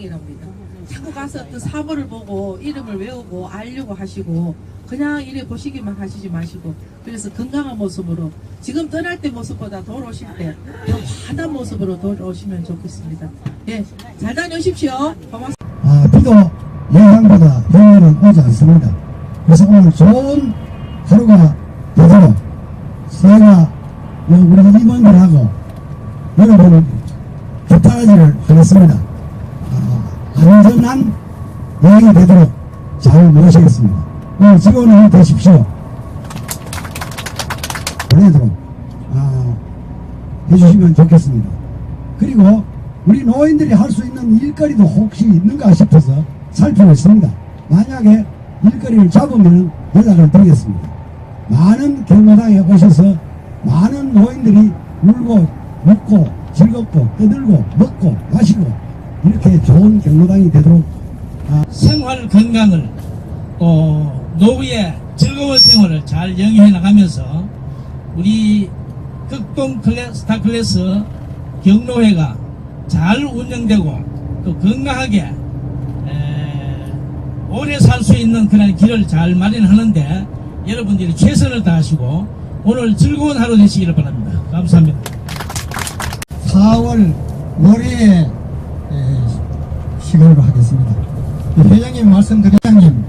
이랍니다. 자꾸 가서 어떤 사물을 보고 이름을 외우고 알려고 하시고 그냥 이래 보시기만 하시지 마시고 그래서 건강한 모습으로 지금 떠날 때 모습보다 돌아오실 때더 환한 모습으로 돌아오시면 좋겠습니다. 예, 잘 다녀오십시오. 고맙습니다. 아, 비도 예상보다 영해는 오지 않습니다. 그래서 오늘 좋은 하루가 되도록 제가 우리 임원들하고 여러분을 부탁하기를 하겠습니다. 아, 안전한 여행이 되도록 잘 모시겠습니다. 오늘 즐거운 되십시오. 보내도록 아, 해주시면 좋겠습니다. 그리고 우리 노인들이 할 수 있는 일거리도 혹시 있는가 싶어서 살펴봤습니다. 만약에 일거리를 잡으면 연락을 드리겠습니다. 많은 경로당에 오셔서 많은 노인들이 울고 웃고 즐겁고 떠들고 먹고 마시고 이렇게 좋은 경로당이 되도록 생활 건강을 어, 노후의 즐거운 생활을 잘 영위해 나가면서 우리 극동 클래, 스타 클래스 경로회가 잘 운영되고 또 건강하게 에, 오래 살 수 있는 그런 길을 잘 마련하는데 여러분들이 최선을 다하시고 오늘 즐거운 하루 되시기를 바랍니다. 감사합니다. 4월 월요일에 시간으로 하겠습니다. 회장님 말씀드린 회장님